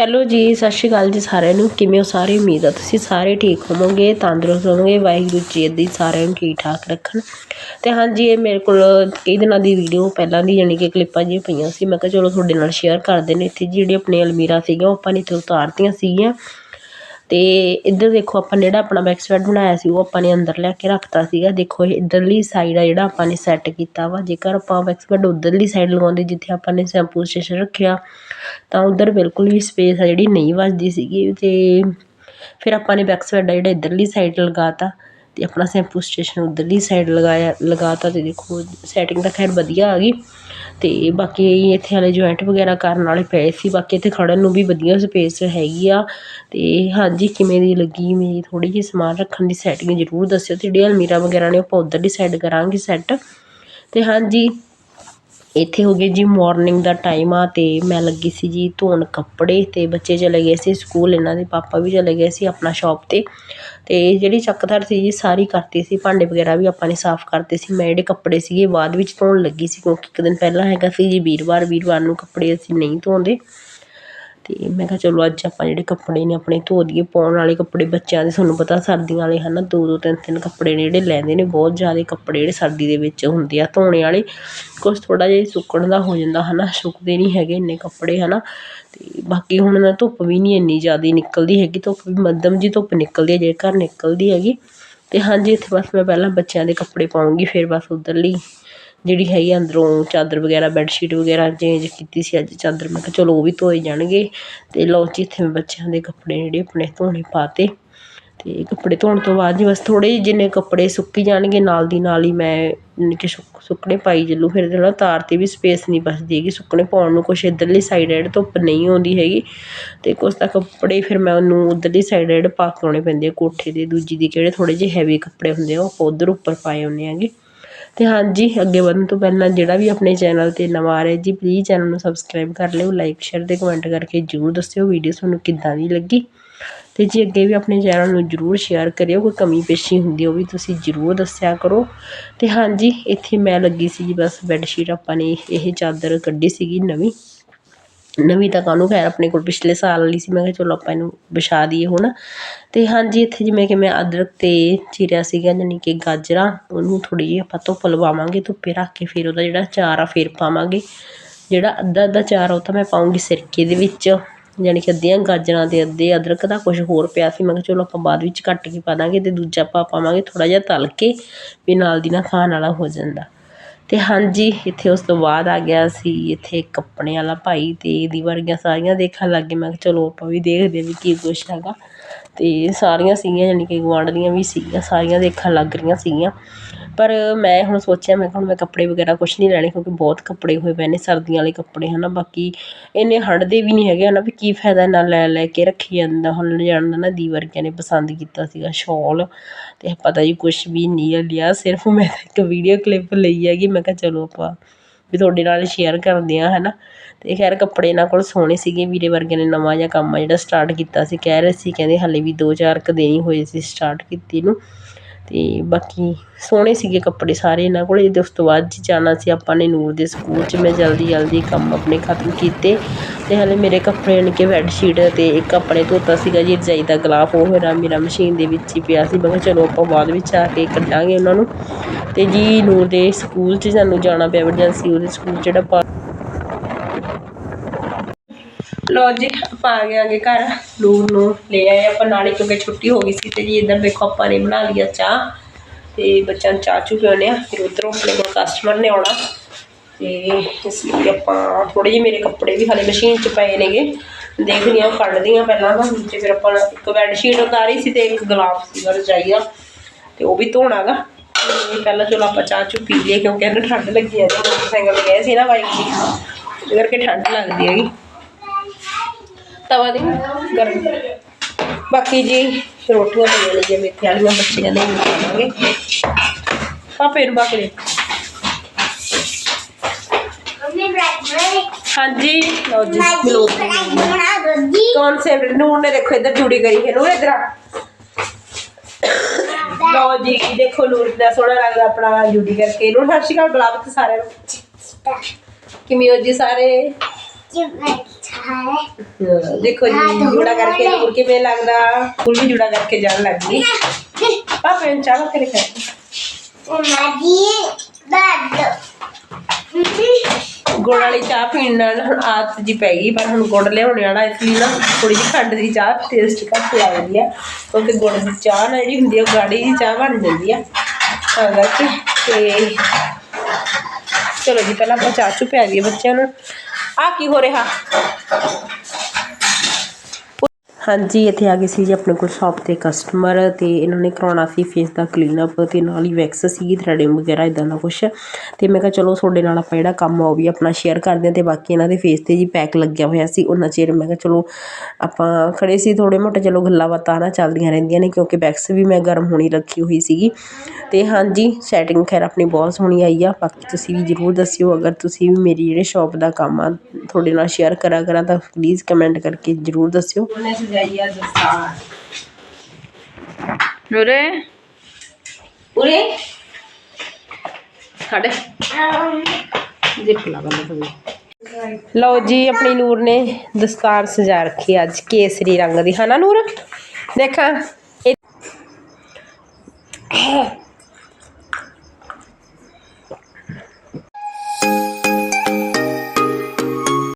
Hello ਜੀ, ਸਤਿ ਸ਼੍ਰੀ ਅਕਾਲ ਜੀ ਸਾਰਿਆਂ ਨੂੰ। ਕਿਵੇਂ ਹੋ ਸਾਰੇ? ਉਮੀਦ ਆ ਤੁਸੀਂ ਸਾਰੇ ਠੀਕ ਹੋਵੋਗੇ, ਤੰਦਰੁਸਤ ਹੋਵੋਗੇ, ਵਾਹਿਗੁਰੂ ਜੀ ਦੀ ਸਾਰਿਆਂ ਨੂੰ ਠੀਕ ਠਾਕ ਰੱਖਣ। ਤੇ ਹਾਂਜੀ, ਇਹ ਮੇਰੇ ਕੋਲ ਕਈ ਦਿਨਾਂ ਦੀ ਵੀਡੀਓ ਪਹਿਲਾਂ ਦੀ, ਯਾਨੀ ਕਿ ਕਲਿੱਪਾਂ ਜਿਹੀਆਂ ਪਈਆਂ ਸੀ। ਮੈਂ ਕਿਹਾ ਚਲੋ ਤੁਹਾਡੇ ਨਾਲ ਸ਼ੇਅਰ ਕਰ ਨੇ ਇੱਥੇ, ਜਿਹੜੀ ਆਪਣੀ ਅਲਮੀਰਾ ਸੀਗੀਆਂ, ਉਹ ਆਪਾਂ ਨੇ ਇੱਥੇ ਉਤਾਰਤੀਆਂ ਸੀਗੀਆਂ। ਅਤੇ ਇੱਧਰ ਦੇਖੋ ਆਪਾਂ ਨੇ ਜਿਹੜਾ ਆਪਣਾ ਬੈਕ ਸਾਈਡ ਬਣਾਇਆ ਸੀ, ਉਹ ਆਪਾਂ ਨੇ ਅੰਦਰ ਲੈ ਕੇ ਰੱਖਤਾ ਸੀਗਾ। ਦੇਖੋ ਇਹ ਇੱਧਰਲੀ ਸਾਈਡ ਆ ਜਿਹੜਾ ਆਪਾਂ ਨੇ ਸੈੱਟ ਕੀਤਾ ਵਾ। ਜੇਕਰ ਆਪਾਂ ਬੈਕ ਸਾਈਡ ਉੱਧਰਲੀ ਸਾਈਡ ਲਗਾਉਂਦੇ, ਜਿੱਥੇ ਆਪਾਂ ਨੇ ਸ਼ੈਂਪੂ ਸਟੇਸ਼ਨ ਰੱਖਿਆ, ਤਾਂ ਉੱਧਰ ਬਿਲਕੁਲ ਵੀ ਸਪੇਸ ਆ ਜਿਹੜੀ ਨਹੀਂ ਵੱਜਦੀ ਸੀਗੀ। ਅਤੇ ਫਿਰ ਆਪਾਂ ਨੇ ਬੈਕ ਸਾਈਡ ਆ ਜਿਹੜਾ ਇੱਧਰਲੀ ਸਾਈਡ ਲਗਾਤਾ ਅਤੇ ਆਪਣਾ ਸ਼ੈਂਪੂ ਸਟੇਸ਼ਨ ਉੱਧਰਲੀ ਸਾਈਡ ਲਗਾਇਆ, ਲਗਾਤਾ ਅਤੇ ਦੇਖੋ ਸੈਟਿੰਗ ਤਾਂ ਖੈਰ ਵਧੀਆ ਆ ਗਈ। ਅਤੇ ਬਾਕੀ ਇੱਥੇ ਵਾਲੇ ਜੁਆਇੰਟ ਵਗੈਰਾ ਕਰਨ ਵਾਲੇ ਪਏ ਸੀ, ਬਾਕੀ ਇੱਥੇ ਖੜ੍ਹਨ ਨੂੰ ਵੀ ਵਧੀਆ ਸਪੇਸ ਹੈਗੀ ਆ ਅਤੇ ਹਾਂਜੀ, ਕਿਵੇਂ ਦੀ ਲੱਗੀ ਮੇਰੀ ਥੋੜ੍ਹੀ ਜਿਹੀ ਸਮਾਨ ਰੱਖਣ ਦੀ ਸੈਟਿੰਗ ਜ਼ਰੂਰ ਦੱਸਿਓ ਤੇ ਜਿਹੜੀ ਅਲਮੀਰਾ ਵਗੈਰਾ ਨੇ ਆਪਾਂ ਉੱਧਰ ਡਿਸਾਈਡ ਕਰਾਂਗੇ ਸੈੱਟ ਅਤੇ ਹਾਂਜੀ ਇੱਥੇ ਹੋ ਗਏ ਜੀ ਮੋਰਨਿੰਗ ਦਾ ਟਾਈਮ ਆ ਅਤੇ ਮੈਂ ਲੱਗੀ ਸੀ ਜੀ ਧੋਣ ਕੱਪੜੇ ਅਤੇ ਬੱਚੇ ਚਲੇ ਗਏ ਸੀ ਸਕੂਲ ਇਹਨਾਂ ਦੇ ਪਾਪਾ ਵੀ ਚਲੇ ਗਏ ਸੀ ਆਪਣਾ ਸ਼ੋਪ ਤੇ। ਅਤੇ ਜਿਹੜੀ ਚੱਕਧਰ ਸੀ ਜੀ ਸਾਰੀ ਕਰਤੀ ਸੀ, ਭਾਂਡੇ ਵਗੈਰਾ ਵੀ ਆਪਾਂ ਨੇ ਸਾਫ਼ ਕਰਤੇ ਸੀ, ਮੈਂ ਜਿਹੜੇ ਕੱਪੜੇ ਸੀਗੇ ਬਾਅਦ ਵਿੱਚ ਧੋਣ ਲੱਗੀ ਸੀ ਕਿਉਂਕਿ ਇੱਕ ਦਿਨ ਪਹਿਲਾਂ ਹੈਗਾ ਸੀ ਜੀ ਵੀਰਵਾਰ ਵੀਰਵਾਰ ਨੂੰ ਕੱਪੜੇ ਅਸੀਂ ਨਹੀਂ ਧੋਂਦੇ। ਅਤੇ ਮੈਂ ਕਿਹਾ ਚਲੋ ਅੱਜ ਆਪਾਂ ਜਿਹੜੇ ਕੱਪੜੇ ਨੇ ਆਪਣੇ ਧੋ ਦਈਏ, ਪਾਉਣ ਵਾਲੇ ਕੱਪੜੇ ਬੱਚਿਆਂ ਦੇ ਤੁਹਾਨੂੰ ਪਤਾ ਸਰਦੀਆਂ ਵਾਲੇ ਹੈ ਨਾ ਦੋ ਦੋ ਤਿੰਨ ਤਿੰਨ ਕੱਪੜੇ ਨੇ ਜਿਹੜੇ ਲੈਂਦੇ ਨੇ, ਬਹੁਤ ਜ਼ਿਆਦਾ ਕੱਪੜੇ ਜਿਹੜੇ ਸਰਦੀ ਦੇ ਵਿੱਚ ਹੁੰਦੇ ਆ ਧੋਣੇ ਵਾਲੇ, ਕੁਛ ਥੋੜ੍ਹਾ ਜਿਹਾ ਸੁੱਕਣ ਦਾ ਹੋ ਜਾਂਦਾ ਹੈ ਨਾ ਸੁੱਕਦੇ ਨਹੀਂ ਹੈਗੇ ਇੰਨੇ ਕੱਪੜੇ ਹੈ ਨਾ ਅਤੇ ਬਾਕੀ ਹੁਣ ਧੁੱਪ ਵੀ ਨਹੀਂ ਇੰਨੀ ਜ਼ਿਆਦਾ ਨਿਕਲਦੀ ਹੈਗੀ, ਧੁੱਪ ਵੀ ਮੱਧਮ ਜਿਹੀ ਧੁੱਪ ਨਿਕਲਦੀ ਹੈ, ਜੇ ਘਰ ਨਿਕਲਦੀ ਹੈਗੀ ਅਤੇ ਹਾਂਜੀ ਇੱਥੇ ਬਸ ਮੈਂ ਪਹਿਲਾਂ ਬੱਚਿਆਂ ਦੇ ਕੱਪੜੇ ਪਾਉਂਗੀ, ਫਿਰ ਬਸ ਉਧਰਲੀ ਜਿਹੜੀ ਹੈਗੀ ਅੰਦਰੋਂ ਚਾਦਰ ਵਗੈਰਾ ਬੈੱਡਸ਼ੀਟ ਵਗੈਰਾ ਚੇਂਜ ਕੀਤੀ ਸੀ ਅੱਜ ਚਾਦਰ। ਮੈਂ ਕਿਹਾ ਚਲੋ ਉਹ ਵੀ ਧੋਏ ਜਾਣਗੇ। ਅਤੇ ਲਓ ਜੀ, ਇੱਥੇ ਮੈਂ ਬੱਚਿਆਂ ਦੇ ਕੱਪੜੇ ਜਿਹੜੇ ਆਪਣੇ ਧੋਣੇ ਪਾਤੇ। ਤੇ ਕੱਪੜੇ ਧੋਣ ਤੋਂ ਬਾਅਦ ਜੀ ਬਸ ਥੋੜੇ ਜਿੰਨੇ ਕੱਪੜੇ ਸੁੱਕੀ ਜਾਣਗੇ, ਨਾਲ ਦੀ ਨਾਲ ਹੀ ਮੈਂ ਯਾਨੀ ਕਿ ਸੁੱਕ- ਸੁੱਕਣੇ ਪਾਈ ਚੱਲੂ। ਫਿਰ ਇਹਦੇ ਨਾਲ ਤਾਰ ਤੇ ਵੀ ਸਪੇਸ ਨਹੀਂ ਬਚਦੀ ਹੈਗੀ। ਸੁੱਕਣੇ ਪਾਉਣ ਨੂੰ ਕੁਛ ਇੱਧਰਲੀ ਸਾਈਡ ਐਡ ਧੁੱਪ ਨਹੀਂ ਆਉਂਦੀ ਹੈਗੀ। ਅਤੇ ਕੁਛ ਤਾਂ ਕੱਪੜੇ ਫਿਰ ਮੈਂ ਉਹਨੂੰ ਉੱਧਰਲੀ ਸਾਈਡ ਐਡ ਪਾ ਕੇ ਆਉਣੇ ਪੈਂਦੇ ਆ ਕੋਠੇ ਦੇ। ਦੂਜੀ ਦੀ ਕਿਹੜੇ ਥੋੜ੍ਹੇ ਜਿਹੇ ਹੈਵੀ ਕੱਪੜੇ ਹੁੰਦੇ ਆ, ਉਹ ਆਪਾਂ ਉੱਧਰ ਉੱਪਰ ਪਾਏ ਹੁੰਦੇ ਹੈਗੇ। ਅਤੇ ਹਾਂਜੀ, ਅੱਗੇ ਵਧਣ ਤੋਂ ਪਹਿਲਾਂ ਜਿਹੜਾ ਵੀ ਆਪਣੇ ਚੈਨਲ ਤੇ ਨਵਾਂ ਆ ਰਿਹਾ ਜੀ ਪਲੀਜ਼ ਚੈਨਲ ਨੂੰ ਸਬਸਕ੍ਰਾਈਬ ਕਰ ਲਿਓ ਲਾਈਕ ਸ਼ੇਅਰ ਅਤੇ ਕਮੈਂਟ ਕਰਕੇ ਜਰੂਰ ਦੱਸਿਓ ਵੀਡੀਓ ਤੁਹਾਨੂੰ ਕਿੱਦਾਂ ਦੀ ਲੱਗੀ। ਅਤੇ ਜੀ ਅੱਗੇ ਵੀ ਆਪਣੇ ਚੈਨਲ ਨੂੰ ਜਰੂਰ ਸ਼ੇਅਰ ਕਰਿਓ, ਕੋਈ ਕਮੀ ਪੇਸ਼ੀ ਹੁੰਦੀ ਉਹ ਵੀ ਤੁਸੀਂ ਜਰੂਰ ਦੱਸਿਆ ਕਰੋ। ਅਤੇ ਹਾਂਜੀ, ਇੱਥੇ ਮੈਂ ਲੱਗੀ ਸੀ ਜੀ, ਬਸ ਬੈੱਡ ਸ਼ੀਟ ਆਪਾਂ ਨੇ ਇਹ ਚਾਦਰ ਕੱਢੀ ਸੀਗੀ ਨਵੀਂ। ਨਵੀਂ ਤਾਂ ਕਾਹਨੂੰ ਖੈਰ ਆਪਣੇ ਕੋਲ ਪਿਛਲੇ ਸਾਲ ਵਾਲੀ ਸੀ, ਮੈਂ ਕਿਹਾ ਚਲੋ ਆਪਾਂ ਇਹਨੂੰ ਵਿਛਾ ਦਈਏ ਹੁਣ। ਅਤੇ ਹਾਂਜੀ, ਇੱਥੇ ਜਿਵੇਂ ਕਿ ਮੈਂ ਅਦਰਕ ਅਤੇ ਚੀਰਿਆ ਸੀਗਾ ਯਾਨੀ ਕਿ ਗਾਜਰਾਂ, ਉਹਨੂੰ ਥੋੜ੍ਹੀ ਜਿਹੀ ਆਪਾਂ ਧੁੱਪ ਲਵਾਵਾਂਗੇ, ਧੁੱਪੇ ਰੱਖ ਕੇ ਫਿਰ ਉਹਦਾ ਜਿਹੜਾ ਚਾਰ ਆ ਫਿਰ ਪਾਵਾਂਗੇ। ਜਿਹੜਾ ਅੱਧਾ ਅੱਧਾ ਚਾਰ ਆ, ਉਹ ਤਾਂ ਮੈਂ ਪਾਉਂਗੀ ਸਿਰਕੇ ਦੇ ਵਿੱਚ ਯਾਨੀ ਕਿ ਅੱਧੀਆਂ ਗਾਜਰਾਂ ਅਤੇ ਅੱਧੇ ਅਦਰਕ ਦਾ ਕੁਛ ਹੋਰ ਪਿਆ ਸੀ। ਮੈਂ ਕਿਹਾ ਚਲੋ ਆਪਾਂ ਬਾਅਦ ਵਿੱਚ ਕੱਟ ਕੇ ਪਾ ਦਾਂਗੇ ਅਤੇ ਦੂਜਾ ਆਪਾਂ ਪਾਵਾਂਗੇ ਥੋੜ੍ਹਾ ਜਿਹਾ ਤਲ ਕੇ, ਵੀ ਨਾਲ ਦੀ ਨਾਲ ਖਾਣ ਵਾਲਾ ਹੋ ਜਾਂਦਾ। ਅਤੇ ਹਾਂਜੀ, ਇੱਥੇ ਉਸ ਤੋਂ ਬਾਅਦ ਆ ਗਿਆ ਸੀ, ਇੱਥੇ ਕੱਪੜੇ ਵਾਲਾ ਭਾਈ ਅਤੇ ਇਹਦੀ ਵਰਗੀਆਂ ਸਾਰੀਆਂ ਦੇਖਣ ਲੱਗ ਗਏ। ਮੈਂ ਕਿਹਾ ਚਲੋ ਆਪਾਂ ਵੀ ਦੇਖਦੇ ਵੀ ਕੀ ਕੁਛ ਹੈਗਾ। ਅਤੇ ਸਾਰੀਆਂ ਸੀਗੀਆਂ, ਯਾਨੀ ਕਿ ਗੁਆਂਢ ਦੀਆਂ ਵੀ ਸੀਗੀਆਂ, ਸਾਰੀਆਂ ਦੇਖਣ ਲੱਗ ਰਹੀਆਂ ਸੀਗੀਆਂ। ਪਰ ਮੈਂ ਹੁਣ ਸੋਚਿਆ, ਮੈਂ ਕਿਹਾ ਹੁਣ ਮੈਂ ਕੱਪੜੇ ਵਗੈਰਾ ਕੁਛ ਨਹੀਂ ਲੈਣੇ ਕਿਉਂਕਿ ਬਹੁਤ ਕੱਪੜੇ ਹੋਏ ਪਏ ਨੇ, ਸਰਦੀਆਂ ਵਾਲੇ ਕੱਪੜੇ ਹੈ ਨਾ ਬਾਕੀ ਇੰਨੇ ਹੰਢਦੇ ਵੀ ਨਹੀਂ ਹੈਗੇ ਹੈ ਨਾ ਵੀ ਕੀ ਫਾਇਦਾ ਨਾ ਲੈ ਲੈ ਕੇ ਰੱਖੀ ਜਾਂਦਾ। ਹੁਣ ਲਿਜਾਣ ਦਾ ਨਾ ਦੀ ਵਰਗਿਆਂ ਨੇ ਪਸੰਦ ਕੀਤਾ ਸੀਗਾ ਸ਼ੋਲ ਅਤੇ ਪਤਾ ਜੀ ਕੁਛ ਵੀ ਨਹੀਂ ਲਿਆ, ਸਿਰਫ ਮੈਂ ਤਾਂ ਇੱਕ ਵੀਡੀਓ ਕਲਿੱਪ ਲਈ ਹੈਗੀ, ਮੈਂ ਕਿਹਾ ਚਲੋ ਆਪਾਂ ਵੀ ਤੁਹਾਡੇ ਨਾਲ ਸ਼ੇਅਰ ਕਰਦੇ ਆ ਨਾ ਅਤੇ ਖੈਰ ਕੱਪੜੇ ਇਹਨਾਂ ਕੋਲ ਸੋਹਣੇ ਸੀਗੇ, ਵੀਰੇ ਵਰਗੇ ਨੇ ਨਵਾਂ ਜਿਹਾ ਕੰਮ ਆ ਜਿਹੜਾ ਸਟਾਰਟ ਕੀਤਾ ਸੀ, ਕਹਿ ਰਹੇ ਸੀ, ਕਹਿੰਦੇ ਹਾਲੇ ਵੀ ਦੋ ਚਾਰ ਕੁ ਦਿਨ ਹੀ ਹੋਏ ਸੀ ਸਟਾਰਟ ਕੀਤੀ ਨੂੰ। ਅਤੇ ਬਾਕੀ ਸੋਹਣੇ ਸੀਗੇ ਕੱਪੜੇ ਸਾਰੇ ਇਹਨਾਂ ਕੋਲ ਅਤੇ ਉਸ ਤੋਂ ਬਾਅਦ ਜੀ ਜਾਣਾ ਸੀ ਆਪਾਂ ਨੇ ਨੂਰ ਦੇ ਸਕੂਲ 'ਚ, ਮੈਂ ਜਲਦੀ ਜਲਦੀ ਕੰਮ ਆਪਣੇ ਖਤਮ ਕੀਤੇ ਅਤੇ ਹਾਲੇ ਮੇਰੇ ਕੱਪੜੇ ਨੇ ਕਿ ਬੈੱਡ ਸ਼ੀਟ ਤੇ ਇੱਕ ਆਪਣੇ ਧੋਤਾ ਸੀਗਾ ਜੀ, ਰਜਾਈ ਦਾ ਗਲਾਫ, ਉਹ ਮੇਰਾ ਮੇਰਾ ਮਸ਼ੀਨ ਦੇ ਵਿੱਚ ਹੀ ਪਿਆ ਸੀ, ਮੈਂ ਕਿਹਾ ਚਲੋ ਆਪਾਂ ਬਾਅਦ ਵਿੱਚ ਆ ਕੇ ਕੱਢਾਂਗੇ ਉਹਨਾਂ ਨੂੰ ਅਤੇ ਜੀ ਨੂਰ ਦੇ ਸਕੂਲ 'ਚ ਸਾਨੂੰ ਜਾਣਾ ਪਿਆ ਐਮਰਜੈਂਸੀ ਉਹਦੇ ਸਕੂਲ ਜਿਹੜਾ ਪਾ ਲੋ ਜੀ, ਆਪਾਂ ਆ ਗਏ ਆਗੇ ਘਰ ਨੂਰ ਨੂੰ ਲੈ ਆਏ, ਆਪਾਂ ਨਾਲੇ ਕਿਉਂਕਿ ਛੁੱਟੀ ਹੋ ਗਈ ਸੀ ਤੇ ਜੀ ਇੱਧਰ ਦੇਖੋ ਆਪਾਂ ਨੇ ਬਣਾ ਲਿਆ ਚਾਹ ਤੇ ਬੱਚਿਆਂ ਨੂੰ ਚਾਹ ਚੂ ਪਿਉਣੇ ਆ ਫਿਰ ਉਧਰੋਂ ਆਪਣੇ ਕੋਲ ਕਸਟਮਰ ਨੇ ਆਉਣਾ ਤੇ ਇਸ ਲਈ ਆਪਾਂ ਥੋੜੇ ਜਿਹੇ ਮੇਰੇ ਕੱਪੜੇ ਵੀ ਹਾਲੇ ਮਸ਼ੀਨ 'ਚ ਪਏ ਨੇਗੇ, ਦੇਖਦੀ ਹਾਂ ਕੱਢਦੀ ਹਾਂ ਪਹਿਲਾਂ ਤਾਂ, ਤੇ ਫਿਰ ਆਪਾਂ ਇੱਕ ਬੈੱਡ ਸ਼ੀਟ ਉਤਾਰੀ ਸੀ ਤੇ ਇੱਕ ਗਲਾਫ ਸੀਗਾ ਰਜਾਈ ਦਾ ਤੇ ਉਹ ਵੀ ਧੋਣਾਗਾ। ਤੇ ਪਹਿਲਾਂ ਚਲੋ ਆਪਾਂ ਚਾਹ ਚੂ ਪੀ ਲਈਏ ਕਿਉਂਕਿ ਇਹਨੂੰ ਠੰਡ ਲੱਗੀ ਆ ਜੀ ਮੋਟਰਸਾਈਕਲ ਤੇ ਗਏ ਸੀ ਨਾ ਬਾਈਕ ਦੀ ਕਰਕੇ ਠੰਡ ਲੱਗਦੀ ਹੈਗੀ। ਤਵਾ ਦੇ ਗਰਮ। ਬਾਕੀ ਜੀ ਰੋਟੀਆਂ ਬਣਾ ਲਈਏ ਮੇਥੇ ਵਾਲੀਆਂ ਬੱਚਿਆਂ ਦੇ ਖਾਵਾਂਗੇ। ਪਾਪੇ ਨੂੰ ਬਾਕੀ ਦੇ ਹਾਂਜੀ। ਲਓ ਜੀ ਮਿਲੋ ਕੌਣ ਸੇਵਰ ਨੂਰ ਨੇ ਦੇਖੋ ਇੱਧਰ ਜੁੜੀ ਕਰੀ ਹੈ ਨੂਰ ਇੱਧਰ ਲਓ ਜੀ ਦੇਖੋ ਨੂਰ ਦਾ ਸੋਹਣਾ ਲੱਗਦਾ ਆਪਣਾ ਜੂੜੀ ਕਰਕੇ। ਨੂਰ ਸਤਿ ਸ਼੍ਰੀ ਅਕਾਲ ਬੁਲਾਵਤ ਸਾਰਿਆਂ ਨੂੰ। ਕਿਵੇਂ ਹੋ ਜੀ ਸਾਰੇ? ਦੇਖੋ ਜੀ ਜੂੜਾ ਕਰਕੇ ਹੋਰ ਕਿਵੇਂ ਲੱਗਦਾ? ਫੁੱਲ ਵੀ ਜੂੜਾ ਕਰਕੇ ਜਾਣ ਲੱਗ ਗਈ। ਪਾਪੇ ਨੂੰ। ਚਾਹ ਕੇ ਲਿਖਾ ਮਾਜੀ ਬੱਦ ਗੁੜ ਵਾਲੀ ਚਾਹ ਪੀਣ ਨਾਲ ਹੁਣ ਆਦਤ ਜੀ ਪੈ ਗਈ ਪਰ ਹੁਣ ਗੁੜ ਲਿਆਉਣੇ ਵਾਲਾ ਇਸ ਲਈ ਨਾ ਥੋੜੀ ਜਿਹੀ ਖੰਡ ਦੀ ਚਾਹ ਟੇਸਟ ਘੱਟ ਲੱਗਦੀ ਆ। ਕਿਉਂਕਿ ਗੁੜ ਦੀ ਚਾਹ ਨਾ ਜਿਹੜੀ ਹੁੰਦੀ ਆ ਗਾੜੀ ਦੀ ਚਾਹ ਬਣ ਜਾਂਦੀ ਆ। ਤਾਂ ਕਰਕੇ ਤੇ ਚਲੋ ਜੀ ਪਹਿਲਾਂ ਆਪਾਂ ਚਾਹ ਚੁ ਪਿਆ ਦਈਏ ਬੱਚਿਆਂ ਨੂੰ। ਆ ਕੀ ਹੋ ਰਿਹਾ? Tá bom. ਹਾਂਜੀ, ਇੱਥੇ ਆ ਗਏ ਸੀ ਜੀ ਆਪਣੇ ਕੋਲ ਸ਼ਾਪ ਤੇ ਕਸਟਮਰ ਤੇ ਇਹਨਾਂ ਨੇ ਕਰਾਉਣਾ ਸੀ ਫੇਸ ਦਾ ਕਲੀਨਅਪ ਤੇ ਨਾਲ ਹੀ ਵੈਕਸ ਸੀ ਥ੍ਰੈਡਿੰਗ ਵਗੈਰਾ ਇਦਾਂ ਦਾ ਕੁਝ ਤੇ ਮੈਂ ਕਿਹਾ ਚਲੋ ਤੁਹਾਡੇ ਨਾਲ ਆਪਾਂ ਜਿਹੜਾ ਕੰਮ ਆ ਉਹ ਵੀ ਆਪਣਾ ਸ਼ੇਅਰ ਕਰਦੇ ਹਾਂ ਤੇ ਬਾਕੀ ਇਹਨਾਂ ਦੇ ਫੇਸ ਤੇ ਜੀ ਪੈਕ ਲੱਗਿਆ ਹੋਇਆ ਸੀ, ਉਹਨਾਂ ਚਿਰ ਮੈਂ ਕਿਹਾ ਚਲੋ ਆਪਾਂ ਖੜੇ ਸੀ ਥੋੜੇ ਮੋਟੇ, ਚਲੋ ਗੱਲਾਂ ਬਾਤਾਂ ਨਾ ਚੱਲਦੀਆਂ ਰਹਿੰਦੀਆਂ ਨੇ ਕਿਉਂਕਿ ਵੈਕਸ ਵੀ ਮੈਂ ਗਰਮ ਹੋਣੀ ਰੱਖੀ ਹੋਈ ਸੀਗੀ। ਤੇ ਹਾਂਜੀ ਸੈਟਿੰਗ ਖੈਰ ਆਪਣੀ ਬਹੁਤ ਸੋਹਣੀ ਆਈ ਆ, ਬਾਕੀ ਤੁਸੀਂ ਵੀ ਜਰੂਰ ਦੱਸਿਓ, ਅਗਰ ਤੁਸੀਂ ਵੀ ਮੇਰੀ ਜਿਹੜੇ ਸ਼ਾਪ ਦਾ ਕੰਮ ਆ, ਤੁਹਾਡੇ ਨਾਲ ਸ਼ੇਅਰ ਕਰਾ ਕਰਾਂ ਤਾਂ ਪਲੀਜ਼ ਕਮੈਂਟ ਕਰਕੇ ਜਰੂਰ ਦੱਸਿਓ। ਜਾਈਆ ਦਸਤਾਰ ਉਰੇ? ਉਰੇ? ਸਾਡੇ ਦੇਖ ਲਾ ਲਓ ਜੀ ਆਪਣੀ ਨੂਰ ਨੇ ਦਸਤਾਰ ਸਜਾ ਰੱਖੀ ਅੱਜ ਕੇਸਰੀ ਰੰਗ ਦੀ। ਹਨਾ ਨੂਰ? ਦੇਖਾਂ।